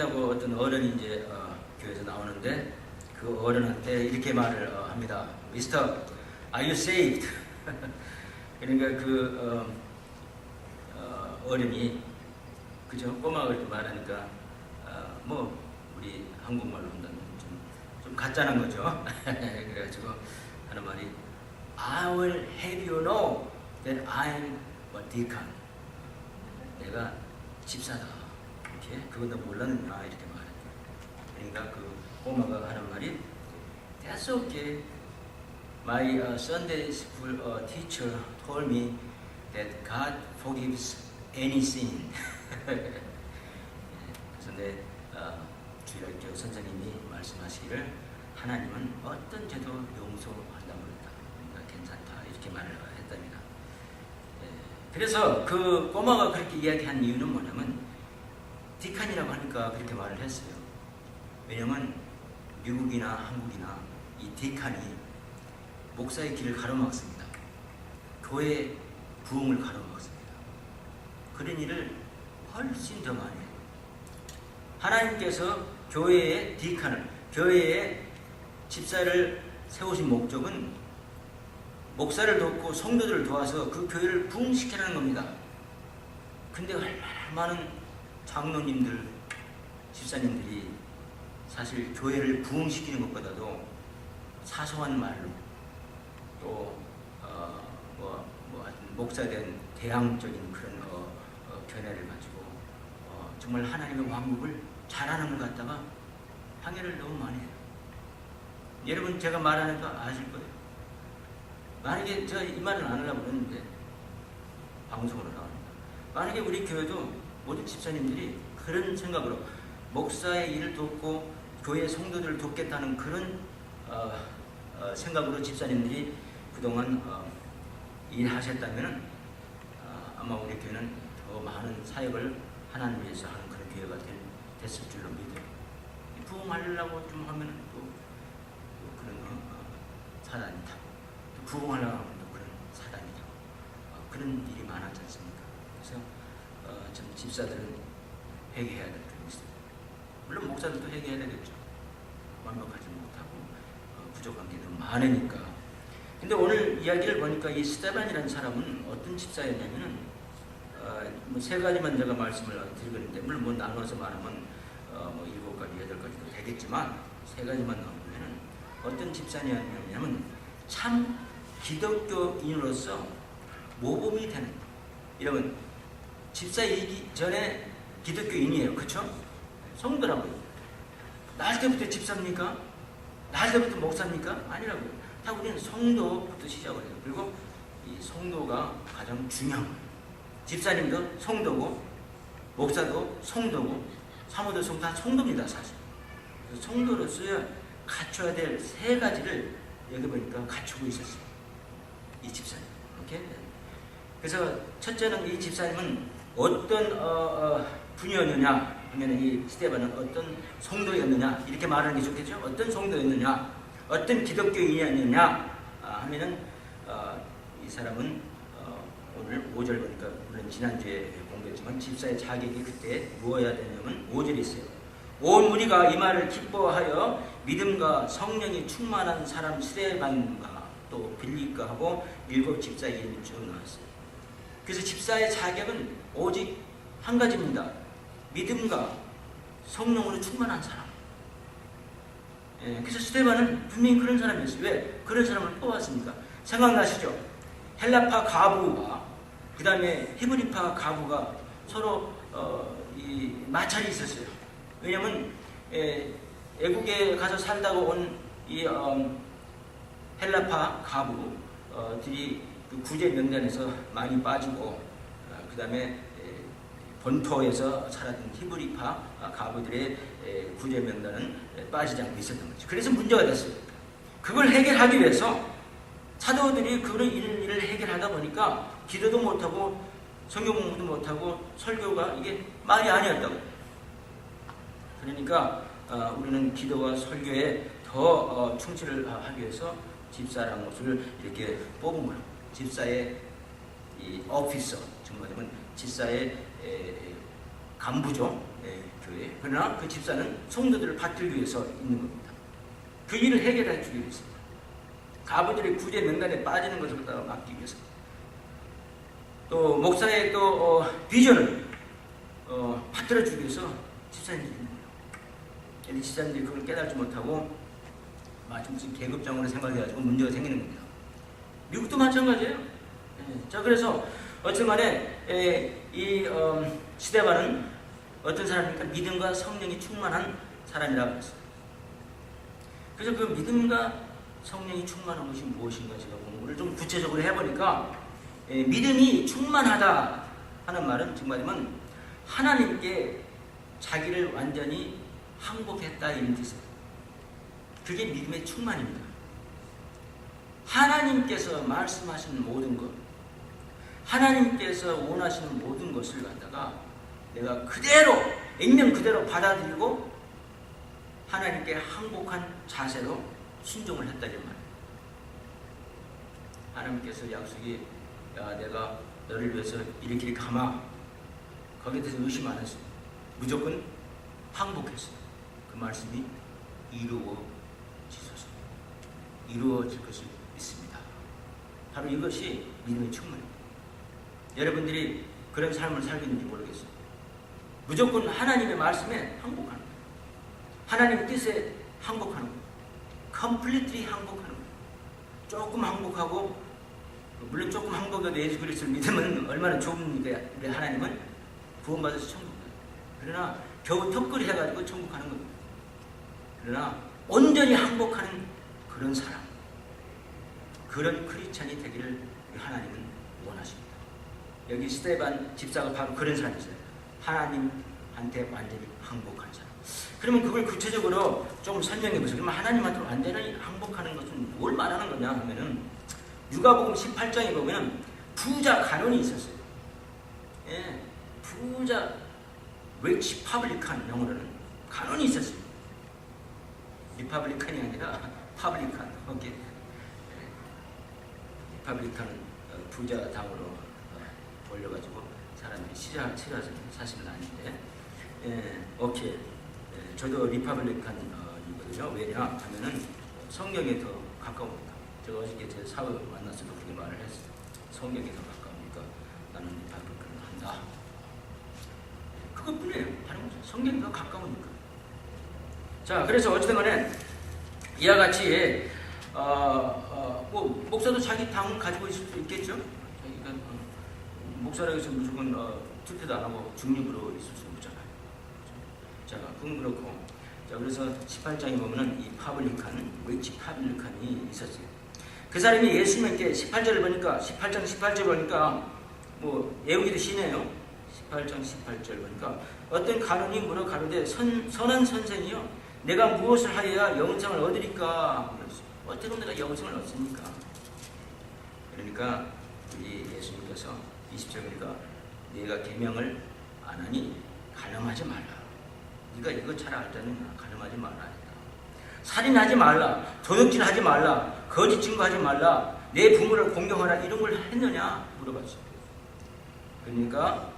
끝나고 어떤 어른이 이제 어, 교회에서 나오는데 그 어른한테 이렇게 말을 어, 합니다. 미스터, are you saved? 그러니까 그 어, 어, 어른이 그죠 꼬마가 그렇게 말하니까 어, 뭐 우리 한국말로 한다면 좀, 좀 가짜는 거죠. 그래가지고 하는 말이 I will have you know that I'm a deacon. 내가 집사다. 이렇게 그건 너 몰랐느냐 이렇게 말했죠. 그러니까 그 꼬마가 하는 말이 That's okay. My uh, Sunday school uh, teacher told me that God forgives any sin. 내 어, 주일학교 선생님이 말씀하시기를 하나님은 어떤 죄도 용서한다고 그랬다. 그러니까 괜찮다 이렇게 말을 했답니다. 예, 그래서 그 꼬마가 그렇게 이야기한 이유는 뭐냐면 디칸이라고 하니까 그렇게 말을 했어요. 왜냐면 미국이나 한국이나 이 디칸이 목사의 길을 가로막습니다. 교회 부흥을 가로막습니다. 그런 일을 훨씬 더 많이 해요. 하나님께서 교회의 디칸을, 교회의 집사를 세우신 목적은 목사를 돕고 성도들을 도와서 그 교회를 부흥시키라는 겁니다. 근데 얼마나 많은 장로님들, 집사님들이 사실 교회를 부흥시키는 것보다도 사소한 말로 또 어, 뭐, 뭐 대한 대항적인 그런 어, 어, 견해를 가지고 어, 정말 하나님의 왕국을 잘하는 걸 갖다가 항해를 너무 많이 해요. 여러분 제가 말하는 거 아실 거예요. 만약에 제가 이 말은 안 하려고 그랬는데 방송으로 나옵니다. 만약에 우리 교회도 모든 집사님들이 그런 생각으로 목사의 일을 돕고 교회 성도들을 돕겠다는 그런 어, 어, 생각으로 집사님들이 그동안 어, 일하셨다면 어, 아마 우리 교회는 더 많은 사역을 하나님 위해서 하는 그런 교회가 될, 됐을 줄로 믿어요. 이 부흥하려고 좀 하면 또, 또 그런 어, 어, 사단이 타고 또 부흥하려고 하면 또 그런 사단이 타고 어, 그런 일이 많았지 않습니까? 그래서 어, 좀 집사들은 회개해야 될 점이 있어요. 물론 목사들도 회개해야 되겠죠. 완벽하지 못하고 어, 부족한 게 너무 많으니까. 근데 오늘 이야기를 보니까 이 스테반이라는 사람은 어떤 집사였냐면은 어, 뭐세 가지만 제가 말씀을 드리겠는데 물론 뭐 나눠서 말하면 어, 뭐 일곱 가지 여덟 가지도 되겠지만 세 가지만 나오면은 어떤 집사냐면 참 기독교인으로서 모범이 되는 여러분 집사이기 전에 기독교인이에요 그쵸? 성도라고요 날 때부터 집사입니까? 날 때부터 목사입니까? 아니라고요 다 우리는 성도부터 시작을 해요 그리고 이 성도가 가장 중요한 거예요 집사님도 성도고 목사도 성도고 사모도 성도 다 성도입니다 사실 그래서 성도로서야 갖춰야 될 세 가지를 여기 보니까 갖추고 있었어요 이 집사님 오케이? 그래서 첫째는 이 집사님은 어떤 어, 어, 분이었느냐 하면 이 스테반은 어떤 성도였느냐 이렇게 말하는 게 좋겠죠? 어떤 성도였느냐 어떤 기독교인이었느냐 아, 하면은 어, 이 사람은 어, 오늘 5절 보니까 물론 지난주에 공부했지만 집사의 자격이 그때 무엇이어야 되냐면 5절에 있어요. 온 무리가 이 말을 기뻐하여 믿음과 성령이 충만한 사람 스테반과 또 빌립과 하고 일곱 집사의 이름이 쭉 나왔어요 그래서 집사의 자격은 오직 한 가지입니다. 믿음과 성령으로 충만한 사람. 예, 그래서 스테반은 분명히 그런 사람이었어요. 왜? 그런 사람을 뽑았습니까? 생각나시죠? 헬라파 가부와 그 다음에 히브리파 가부가 서로 어, 이 마찰이 있었어요. 왜냐하면 예, 애국에 가서 살다가 온이 어, 헬라파 가부들이 그 구제 명단에서 많이 빠지고 그 다음에 본토에서 살았던 히브리파 가부들의 구제 명단은 빠지지 않고 있었던 거죠. 그래서 문제가 됐어요. 그걸 해결하기 위해서 사도들이 그런 일을 해결하다 보니까 기도도 못하고 성경 공부도 못하고 설교가 이게 말이 아니었다고. 그러니까 우리는 기도와 설교에 더 충실을 하기 위해서 집사라는 것을 이렇게 뽑은 거예요. 집사의 이 오피서, 정말 말하면 집사의 에, 간부죠. 예, 교회. 그러나 그 집사는 성도들을 받들기 위해서 있는 겁니다. 그 일을 해결해 주기 위해서. 가부들의 구제 명단에 빠지는 것을 막기 위해서. 또 목사의 또 어, 비전을 어, 받들어 주기 위해서 집사님들이 있는 거예요. 집사님들이 그걸 깨달지 못하고 마치 무슨 계급장으로 생각해가지고 문제가 생기는 겁니다. 미국도 마찬가지예요. 예, 자 그래서 어쨌든 간에 에, 이 어, 시대바는 어떤 사람입니까? 믿음과 성령이 충만한 사람이라고 했어요. 그래서 그 믿음과 성령이 충만한 것이 무엇인가 제가 공부를 좀 구체적으로 해보니까 에, 믿음이 충만하다 하는 말은 정말이면 하나님께 자기를 완전히 항복했다 이런 뜻이에요. 그게 믿음의 충만입니다. 하나님께서 말씀하시는 모든 것, 하나님께서 원하시는 모든 것을 갖다가 내가 그대로 액면 그대로 받아들이고 하나님께 항복한 자세로 순종을 했다 이 말이에요. 하나님께서 약속이 야 내가 너를 위해서 이렇게 하마 거기에 대해서 의심 안 했어요. 무조건 항복했어요. 그 말씀이 이루어지소서. 이루어질 것을 믿습니다. 바로 이것이 믿음의 충만입니다. 여러분들이 그런 삶을 살겠는지 모르겠어요. 무조건 하나님의 말씀에 항복하는 거예요. 하나님의 뜻에 항복하는 거예요. completely 항복하는 거예요. 조금 항복하고 물론 조금 항복해도 예수 그리스도를 믿으면 얼마나 좋습니까? 우리 하나님은 구원받아서 천국 가요. 그러나 겨우 턱걸이 해가지고 천국 가는 겁니다. 그러나 온전히 항복하는 그런 사람, 그런 크리스찬이 되기를 하나님은 원하십니다. 여기 스테반 집사가 바로 그런 사람이었어요. 하나님한테 완전히 항복한 사람. 그러면 그걸 구체적으로 좀 설명해 보세요. 그러면 하나님한테 완전히 항복하는 것은 뭘 말하는 거냐 하면은 누가복음 18장에 보면은 부자 가론이 있었어요. 예, 부자 웨치 파블리칸 영어로는 가론이 있었어요. 리파블리칸이 아니라 파블리칸. 오케이. 리파블리칸 어, 부자 당으로 어, 올려가지고 사람들이 싫어 싫어하는 사실은 아닌데. 예, 오케이. 예, 저도 리파블리칸이거든요. 왜냐 하면은 성경에 더 가까웁니다. 제가 어저께 제 사회 만났어도 그렇게 말을 했어요. 성경에 더 가까우니까 나는 리파블리칸을 한다. 그것뿐이에요. 다른 거죠. 성경이 더 가까우니까. 자, 그래서 어쨌든 간에 이와 같이 어, 어, 뭐 목사도 자기 당 가지고 있을 수 있겠죠. 자기가 어, 목사라고 해서 무조건 어, 투표도 안 하고 중립으로 있을 수 없잖아요. 자, 그건 그렇고. 자, 그래서 18장에 보면은 이 파블리칸, 웨치 파블리칸이 있었어요. 그 사람이 예수님께 18절을 보니까 18장 18절 보니까 뭐 예우기도 시네요. 18장 18절 보니까 어떤 가론이 물어 가로되 선, 선한 선생이요 내가 무엇을 하여야 영생을 얻으리까 어 떻게 내가 영생을 얻습니까? 그러니까 우리 예수님께서 20절 보니까 네가 계명을 안 하니 가늠하지 말라. 네가 이거 잘 알잖아. 가늠하지 말라. 살인하지 말라. 도둑질 하지 말라. 거짓 증거하지 말라. 내 부모를 공경하라. 이런 걸 했느냐 물어봤어요. 그러니까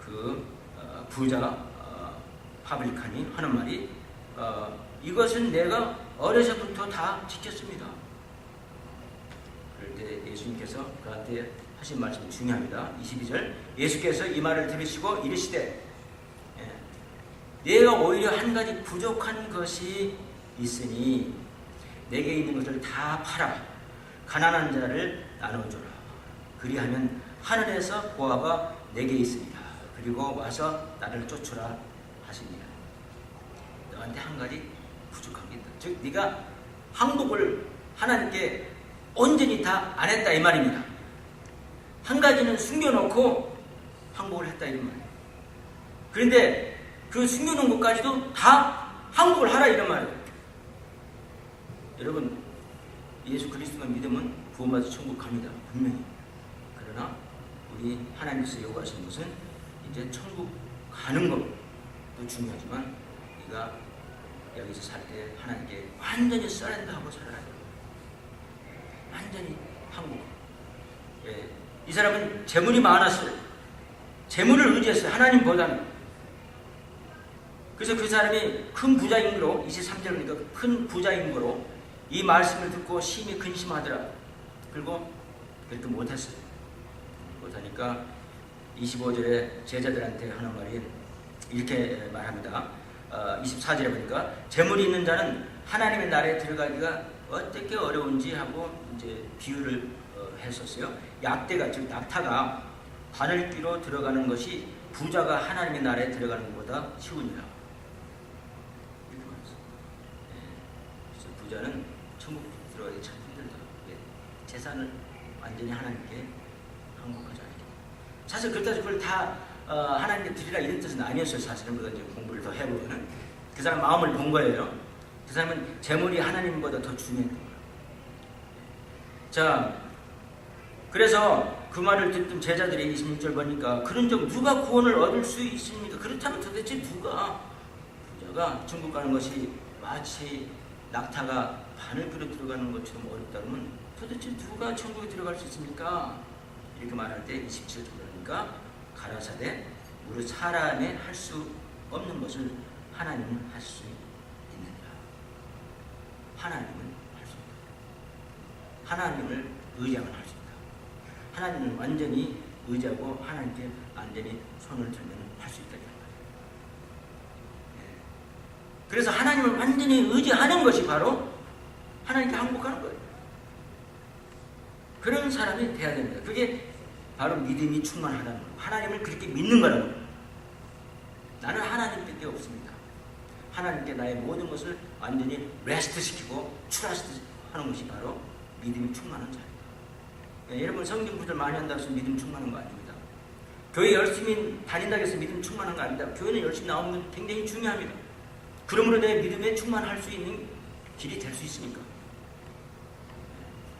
그 어, 부자 어, 파블리칸이 하는 말이 어, 이것은 내가 어려서부터 다 지켰습니다. 그럴 때 예수님께서 그한테 하신 말씀이 중요합니다. 22절 예수께서 이 말을 들으시고 이르시되 예, 내가 오히려 한 가지 부족한 것이 있으니 내게 있는 것을 다 팔아 가난한 자를 나눠주라. 그리하면 하늘에서 보아가 내게 있으리라. 그리고 와서 나를 쫓으라 하시니라. 너한테 한 가지. 즉 네가 항복을 하나님께 온전히 다 안 했다 이 말입니다. 한 가지는 숨겨놓고 항복을 했다 이 말이에요. 그런데 그 숨겨놓은 것까지도 다 항복을 하라 이런 말이에요. 여러분 예수 그리스도만 믿으면 구원받아 천국 갑니다. 분명히. 그러나 우리 하나님께서 요구하시는 것은 이제 천국 가는 것도 중요하지만 네가 여기서 살 때 하나님께 완전히 서렌더하고 살아야 돼요. 완전히 항복. 예, 이 사람은 재물이 많았어요. 재물을 의지했어요. 하나님보다는. 그래서 그 사람이 큰 부자인 거로 23절 보니까 큰 부자인 거로 이 말씀을 듣고 심히 근심하더라. 그리고 그렇게 못했어요. 못하니까 25절에 제자들한테 하는 말이 이렇게 말합니다. 어, 24절에 보니까 재물이 있는 자는 하나님의 나라에 들어가기가 어떻게 어려운지 하고 이제 비유를 어, 했었어요. 약대가 즉 낙타가 바늘귀로 들어가는 것이 부자가 하나님의 나라에 들어가는 것보다 쉬우니라. 이렇게 말했어요. 예, 그래서 부자는 천국 들어가기 참 힘들다. 예, 재산을 완전히 하나님께 항복하자. 이렇게. 사실 그렇다 해서 그걸 다 어, 하나님께 드리라 이런 뜻은 아니었어요. 사실은 이제 공부를 더 해보면은 그 사람 마음을 본 거예요. 그 사람은 재물이 하나님보다 더 중요했던 거예요. 자, 그래서 그 말을 듣던 제자들이 26절 보니까 그런 점 누가 구원을 얻을 수 있습니까? 그렇다면 도대체 누가 부자가 천국 가는 것이 마치 낙타가 바늘그릇 들어가는 것처럼 어렵다 그러면 도대체 누가 천국에 들어갈 수 있습니까? 이렇게 말할 때 27절 그러니까 가라사대 우리 사람이 할수 없는 것을 하나님은 할 수 있느니라. 하나님은 할 수 있다. 하나님을 의지하면 할 수 있다. 하나님은 완전히 의지하고 하나님께 완전히 손을 들면 할 수 있다. 예. 그래서 하나님을 완전히 의지하는 것이 바로 하나님께 항복하는 거예요. 그런 사람이 돼야 됩니다. 그게 바로 믿음이 충만하다는. 하나님을 그렇게 믿는 거라는. 나는 하나님밖에 없습니다. 하나님께 나의 모든 것을 완전히 레스트 시키고 트러스트 하는 것이 바로 믿음이 충만한 자예요. 예, 여러분 성경 구절 많이 한다고 해서 믿음 충만한 거 아닙니다. 교회 열심히 다닌다고 해서 믿음 충만한 거 아닙니다. 교회는 열심히 나오는 건 굉장히 중요합니다. 그러므로 내 믿음에 충만할 수 있는 길이 될 수 있으니까.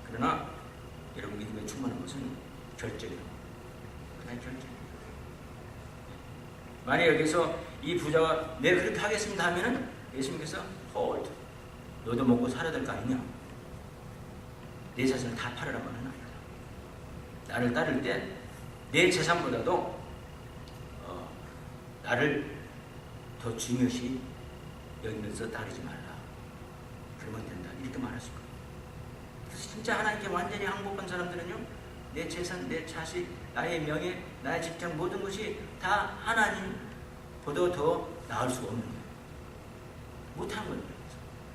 그러나 여러분 믿음에 충만한 것은 결정이에요. 그냥 결정. 만약 여기서 이 부자가 네 그렇게 하겠습니다 하면은 예수님께서 hold 너도 먹고 살아야 될 거 아니냐? 내 자신을 다 팔으라 말은 아니다. 나를 따를 때 내 재산보다도 어, 나를 더 중요시 여기면서 따르지 말라. 그러면 된다. 이렇게 말하실 거예요. 그래서 진짜 하나님께 완전히 항복한 사람들은요, 내 재산, 내 자식, 나의 명예, 나의 직장 모든 것이 다 하나님보다 더 나을 수가 없는 거예요. 못한 거예요.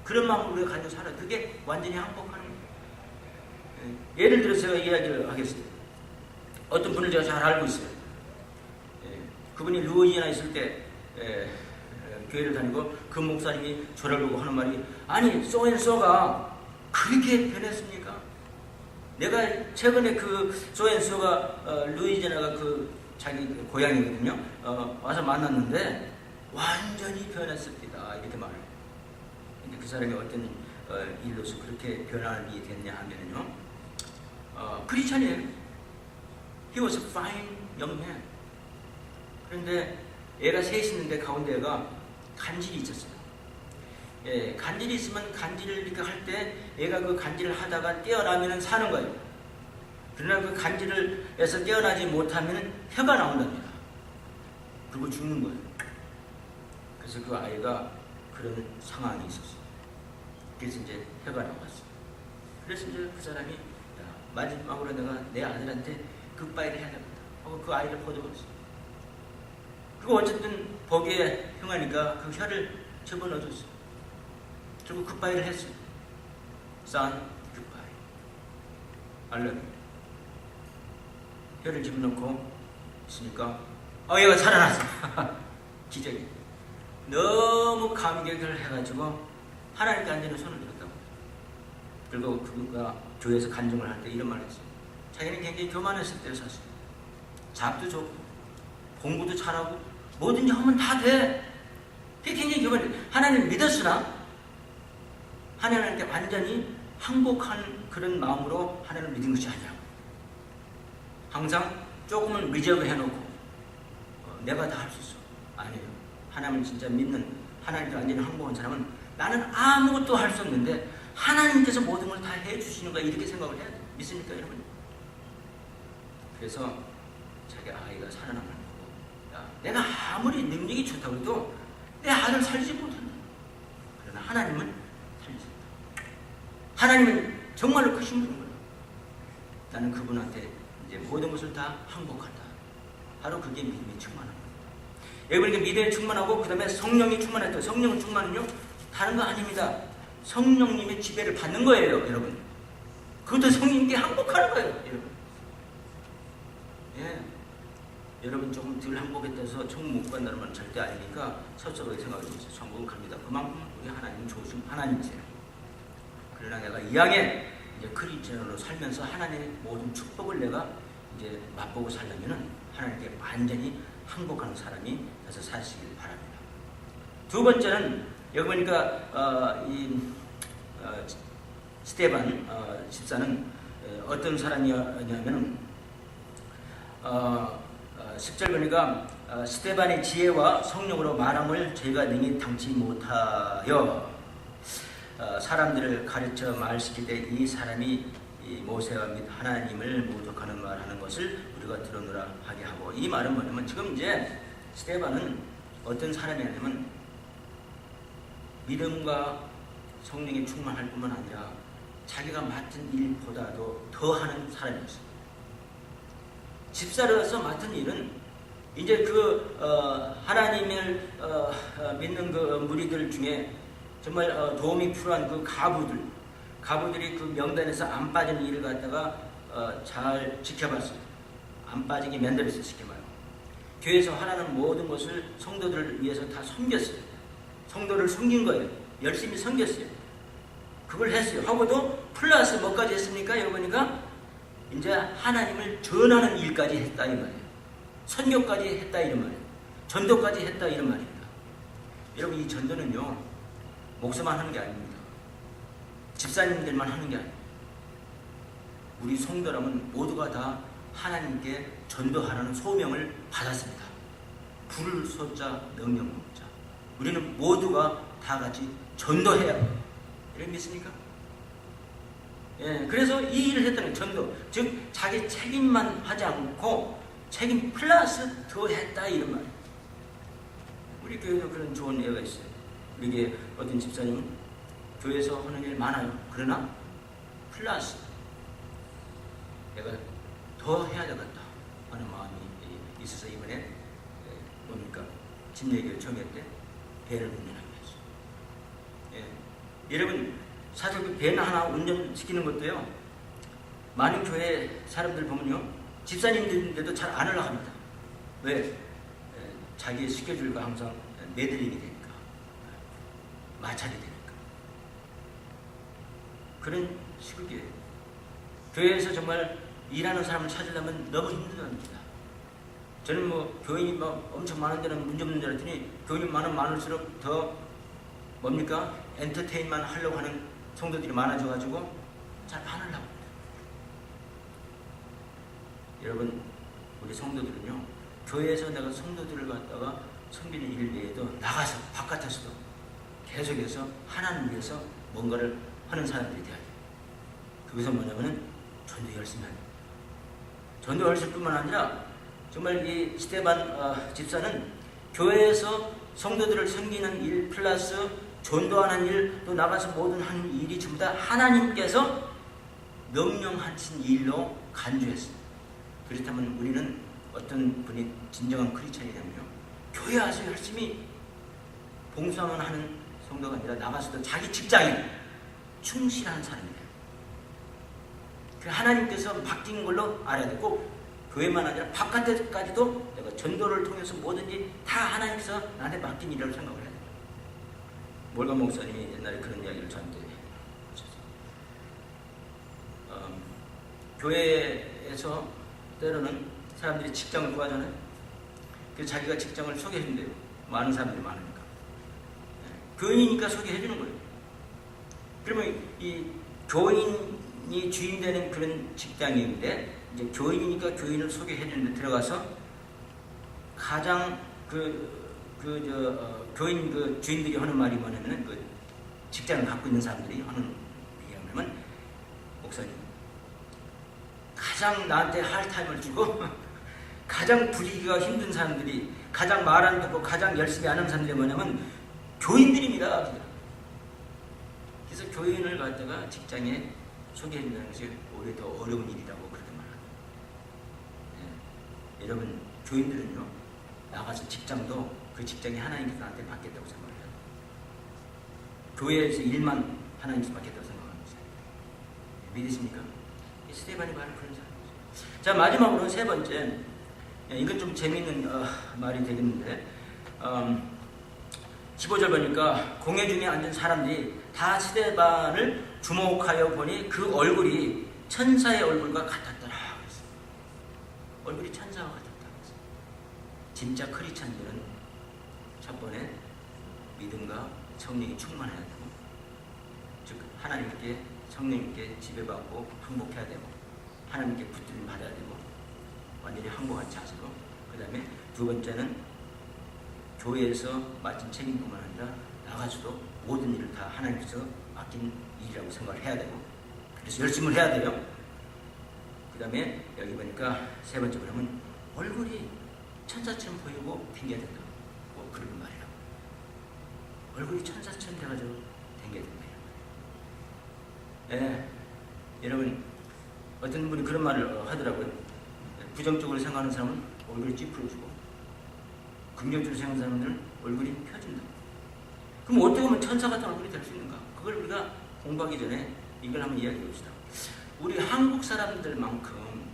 그런 마음으로 우리가 가지고 살아요. 그게 완전히 항복하는 거예요. 예, 예를 들어서 제가 이야기를 하겠습니다. 어떤 분을 제가 잘 알고 있어요. 예, 그분이 루이지나 있을 때 예, 예, 교회를 다니고 그 목사님이 저를 보고 하는 말이 아니 소앤소가 그렇게 변했습니까? 내가 최근에 그 소앤소가 어, 루이지나가 그 자기 고향이거든요. 어, 와서 만났는데 완전히 변했습니다. 이렇게 말해요. 근데 그 사람이 어떤 어, 일로서 그렇게 변화이 됐냐 하면요. 어, 크리스천이에요. He was a fine young man. 그런데 애가 셋이 있는데 가운데 애가 간질이 있었어요. 예, 간질이 있으면 간질을 이렇게 할때 애가 그 간질을 하다가 깨어나면 사는 거예요. 그러나 그 간질을 해서 깨어나지 못하면 혀가 나온답니다. 그리고 죽는 거예요. 그래서 그 아이가 그런 상황이 있었어요. 그래서 이제 혀가 나왔어요. 그래서 이제 그 사람이 야, 마지막으로 내가 내 아들한테 굿바이를 해야 됩니다. 하고 그 아이를 보내버렸어요. 그리고 어쨌든 거기에 흥하니까 그 혀를 집어넣어줬어요. 그리고 굿바이를 했어요. I love you. 혀를 집어넣고 있으니까 어, 얘가 살아났어. 기적이. 너무 감격을 해가지고 하나님께 완전히 손을 들었다고. 그리고 그가 교회에서 간증을 할 때 이런 말을 했어요. 자기는 굉장히 교만했을 때요 사실. 잡도 좋고 공부도 잘하고 뭐든지 하면 다 돼. 그게 굉장히 교만해. 하나님 믿었으나 하나님한테 완전히 항복한 그런 마음으로 하나님을 믿은 것이 아니야. 항상 조금은 리저브 해놓고 어, 내가 다 할 수 있어. 아니에요. 하나님을 진짜 믿는 하나님께 완전히 항복한 사람은 나는 아무것도 할 수 없는데 하나님께서 모든 걸 다 해주시는 거야 이렇게 생각을 해야 돼. 믿습니까 여러분? 그래서 자기 아이가 살아남는 거고 야, 내가 아무리 능력이 좋다고 해도 내 아들 살지 못한다. 그러나 하나님은. 하나님은 정말로 크신 거예요. 나는 그분한테 이제 모든 것을 다 항복한다. 바로 그게 믿음이 충만한 겁니다. 여러분 이게 믿음이 충만하고 그 다음에 성령이 충만했다. 성령 충만은요 다른 거 아닙니다. 성령님의 지배를 받는 거예요, 여러분. 그것도 성령님께 항복하는 거예요, 여러분. 예. 여러분 조금 덜 항복했다서 천국 못 간다는 말 절대 아니니까 서서하게 생각해 보세요. 천국은 갑니다. 그만큼 우리 하나님 좋으신 하나님이세요. 그러나 내가 이왕에 이제 크리스천으로 살면서 하나님의 모든 축복을 내가 이제 맛보고 살려면은 하나님께 완전히 항복하는 사람이 돼서 사시길 바랍니다. 두 번째는 여기 보니까 어, 이 어, 스테반 어, 집사는 에, 어떤 사람이었냐면은 어, 어, 10절 보니까 어, 스테반의 지혜와 성령으로 말함을 저희가 능히 당치 못하여 어, 사람들을 가르쳐 말시킬 때이 사람이 이 모세와 및 하나님을 모독하는 말하는 것을 우리가 들어노라 하게 하고 이 말은 뭐냐면 지금 이제 스테반은 어떤 사람이냐면 믿음과 성령에 충만할 뿐만 아니라 자기가 맡은 일보다도 더 하는 사람이었어요. 집사로서 맡은 일은 이제 그 어, 하나님을 어, 어, 믿는 그 무리들 중에 정말 어, 도움이 필요한 그 가부들, 가부들이 그 명단에서 안 빠지는 일을 갖다가 어, 잘 지켜봤어요. 안 빠지게 면들에서 지켜봐요. 교회에서 하나는 모든 것을 성도들을 위해서 다 섬겼어요. 성도를 섬긴 거예요. 열심히 섬겼어요. 그걸 했어요. 하고도 플러스 뭐까지 했습니까? 여러분이가 이제 하나님을 전하는 일까지 했다 이 말이에요. 선교까지 했다 이런 말이에요. 전도까지 했다 이런 말입니다. 여러분 이 전도는요 목사만 하는 게 아닙니다. 집사님들만 하는 게 아니에요. 우리 성도라면 모두가 다 하나님께 전도하라는 소명을 받았습니다. 불을 쏟자 명령 먹자. 우리는 모두가 다 같이 전도해야 해요. 이런 믿습니까? 예, 그래서 이 일을 했다는 전도, 즉 자기 책임만 하지 않고 책임 플러스 더 했다 이런 말. 우리 교회도 그런 좋은 예가 있어요. 우리 어떤 집사님 교회에서 하는 일 많아요. 그러나 플러스 내가 더 해야 되겠다 하는 마음이 있어서 이번에 집 얘기를 정했대 배를 운전하게 했어요. 예. 여러분 사실 그 배는 하나 운전시키는 것도요 많은 교회 사람들 보면요 집사님들인데도 잘안 올라갑니다. 왜? 예, 자기 스케줄과 항상 매들리게 되니까 마찰이 되니까 그런 시국이에요. 교회에서 정말 일하는 사람을 찾으려면 너무 힘들답니다. 저는 뭐 교인이 막 엄청 많은 데는 문제 없는 줄 알았더니 교인이 많은 많을수록 더 뭡니까 엔터테인만 하려고 하는 성도들이 많아져가지고 잘 합니다. 여러분 우리 성도들은요 교회에서 내가 성도들을 갖다가 섬기는 일 외에도 나가서 바깥에서도 계속해서 하나님 위해서 뭔가를 하는 사람들이 돼야 돼요. 그것은 뭐냐면은 전도 열심히 하는. 전도 열심뿐만 아니라 정말 이 스테반 어, 집사는 교회에서 성도들을 섬기는 일 플러스 전도하는 일 또 나가서 모든 하는 일이 전부 다 하나님께서 명령하신 일로 간주했어요. 그렇다면 우리는 어떤 분이 진정한 크리스천이냐면요. 교회 와서 열심히 봉사만 하는 성도가 아니라 나가서도 자기 직장에 충실한 사람이에요. 그 하나님께서 맡긴 걸로 알아야 되고 교회만 아니라 바깥에까지도 내가 전도를 통해서 뭐든지 다 하나님께서 나한테 맡긴 일이라고 생각을 해야 돼요. 몰가 목사님이 옛날에 그런 이야기를 저한테. 음, 교회에서 때로는 사람들이 직장을 구하잖아요. 그래서 자기가 직장을 소개해준대요. 많은 사람들이. 네. 교인이니까 소개해 주는 거예요. 그러면 이 교인이 주인 되는 그런 직장인데 이제 교인이니까 교인을 소개해 주는데 들어가서 가장 그 그 저 어, 교인 그 주인들이 하는 말이 뭐냐면은 그 직장을 갖고 있는 사람들이 하는 뭐냐면 목사님 가장 나한테 할타임을 주고 가장 부리기가 힘든 사람들이 가장 말 안 듣고 가장 열심히 하는 사람들이 뭐냐면 교인들입니다. 그래서 교인을 갖다가 직장에 소개한다는 것이 오히려 더 어려운 일이라고 그렇게 말합니다. 예. 여러분 교인들은요 나가서 직장도 그 직장이 하나님께서 나한테 받겠다고 생각해요. 교회에서 일만 하나님께서 받겠다고 생각합니다. 믿으십니까? 이 스테반이 바로 그런 사람이죠. 자 마지막으로 세 번째 예, 이건 좀 재미있는 어, 말이 되겠는데 음, 15절 보니까 공회 중에 앉은 사람들이 다 스테반을 주목하여 보니 그 얼굴이 천사의 얼굴과 같았더라. 얼굴이 천사와 같았다. 진짜 크리스찬들은 첫 번에 믿음과 성령이 충만해야 되고 즉 하나님께 성령님께 지배받고 항복해야 되고 하나님께 붙들림 받아야 되고 완전히 항복한 자세로 그 다음에 두 번째는 교회에서 맡은 책임뿐만 아니라 나가서도 모든 일을 다 하나님께서 맡긴 일이라고 생각을 해야 되고 그래서 열심을 해야 돼요. 그 다음에 여기 보니까 세 번째 보면 얼굴이 천사처럼 보이고 핑계야 된다. 뭐 그런 말이라고. 얼굴이 천사처럼 돼가지고 댕겨야 된다. 예, 여러분 어떤 분이 그런 말을 어, 하더라고요. 부정적으로 생각하는 사람은 얼굴이 찌푸려지고 긍정적으로 생각하는 사람들은 얼굴이 펴진다. 그럼 어떻게 하면 천사 같은 얼굴이 될 수 있는가? 그걸 우리가 공부하기 전에 이걸 한번 이야기해 봅시다. 우리 한국 사람들만큼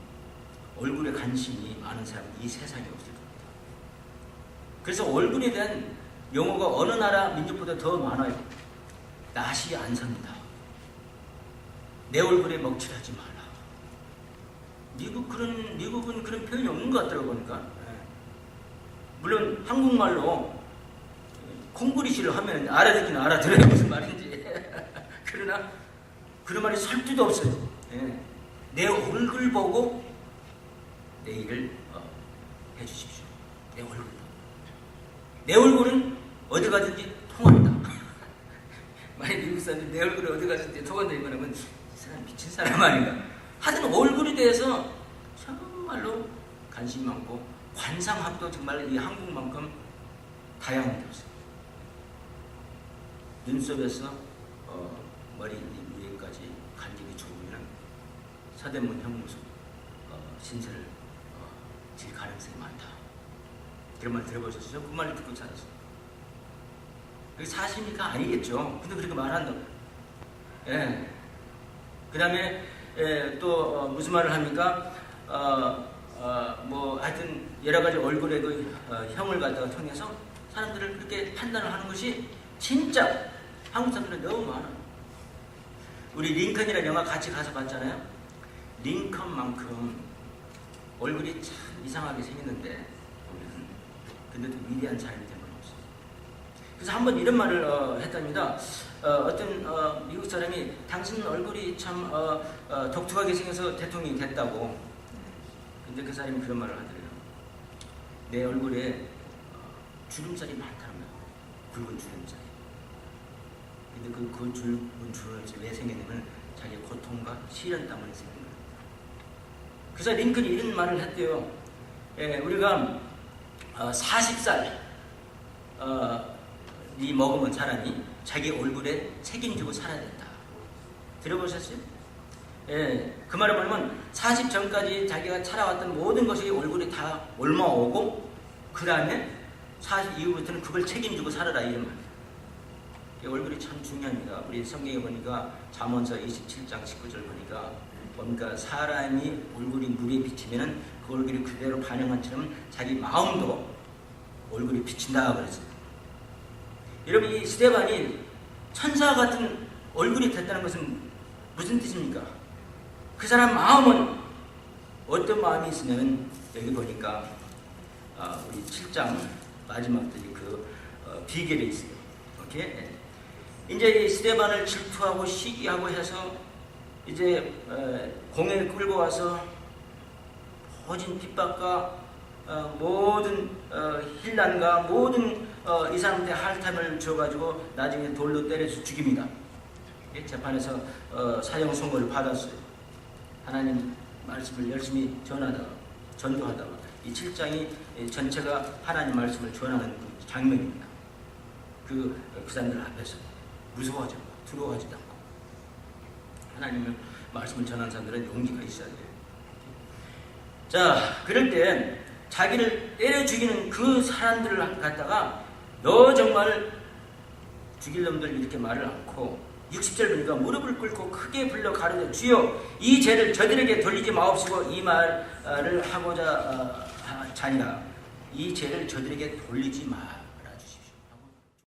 얼굴에 관심이 많은 사람이 이 세상에 없을 겁니다. 그래서 얼굴에 대한 용어가 어느 나라 민족보다 더 많아요. 낯이 안 삽니다. 내 얼굴에 먹칠하지 마라. 미국 그런 미국은 그런 표현이 없는 것 같더라고 보니까. 예. 물론 한국말로 콩그리시를 하면 알아듣기는 알아들어요 무슨 말인지. 그러나 그런 말이 설득도 없어요. 예. 내 얼굴 보고 내 일을 어, 해주십시오. 내 얼굴 보고. 내 얼굴은 어디 가든지 통한다. 만약 미국 사람들이 내 얼굴이 어디 가든지 통한다 이거는 이 사람 미친 사람 아닌가. 하여튼 얼굴에 대해서 정말로 관심이 많고 관상학도 정말 이 한국만큼 없어요. 눈썹에서 어, 머리 위에까지 간격이 좁으면 서대문 형무소 어, 신세를 어, 질 가능성이 많다. 그런 말 들어보셨죠? 그 말을 듣고 찾았어요. 그게 사실입니까? 아니겠죠. 근데 그렇게 말한다. 예. 그 다음에 예, 또 어, 무슨 말을 합니까? 어, 어, 뭐 하여튼 여러 가지 얼굴의 그 어, 형을 갖다가 통해서 사람들을 그렇게 판단을 하는 것이 진짜 한국 사람들은 너무 많아. 우리 링컨이라는 영화 같이 가서 봤잖아요. 링컨만큼 얼굴이 참 이상하게 생겼는데 보면 근데 또 위대한 사람이 된건 없어요. 그래서 한번 이런 말을 어, 했답니다. 어, 떤 어, 미국 사람이 당신 얼굴이 참 어, 어, 독특하게 생겨서 대통령이 됐다고. 근데 그 사람이 그런 말을 하더래요. 내 얼굴에 어, 주름살이 많다는 거야. 굵은 주름살이. 근데 그, 그 굵은 주름살이 왜 생겼냐면 자기 고통과 시련 때문에 생긴 거야. 그래서 링컨이 이런 말을 했대요. 예, 우리가 어, 40살 어, 이 먹으면 사람이 자기 얼굴에 책임지고 살아야 된다. 들어보셨어요? 예, 그 말은 뭐냐면 40 전까지 자기가 살아왔던 모든 것이 얼굴에 다 옮아오고 그 다음에 40 이후부터는 그걸 책임지고 살아라 이런. 이 얼굴이 참 중요합니다. 우리 성경에 보니까 잠언서 27장 19절 보니까 보니까 사람이 얼굴이 물에 비치면은 그 얼굴이 그대로 반영한 처럼 자기 마음도 얼굴이 비친다 그랬어요. 여러분 이 스테반이 천사 같은 얼굴이 됐다는 것은 무슨 뜻입니까? 그 사람 마음은 어떤 마음이 있으냐면 여기 보니까 아, 우리 7장 마지막 들이 그 어, 비결에 있어요. 네. 이제 이 스테반을 질투하고 시기하고 해서 이제 에, 공회를 끌고 와서 모진 핍박과 어, 모든 어, 힐난과 모든 어, 이 사람한테 할탐을 줘가지고 나중에 돌로 때려서 죽입니다. 예, 재판에서 어, 사형 선고를 받았어요. 하나님 말씀을 열심히 전하다가 전도하다가 이 7장이 전체가 하나님 말씀을 전하는 그 장면입니다. 그, 그 사람들 앞에서 무서워하지 않고 두려워하지도 않고 하나님의 말씀을 전하는 사람들은 용기가 있어야 돼요. 자, 그럴 때 자기를 때려 죽이는 그 사람들을 갖다가 너 정말 죽일 놈들 이렇게 말을 않고 60절 보니까 무릎을 꿇고 크게 불러 가르쳐 주여 이 죄를 저들에게 돌리지 마옵시고 이 말을 하고자 어, 하- 자니라. 이 죄를 저들에게 돌리지 마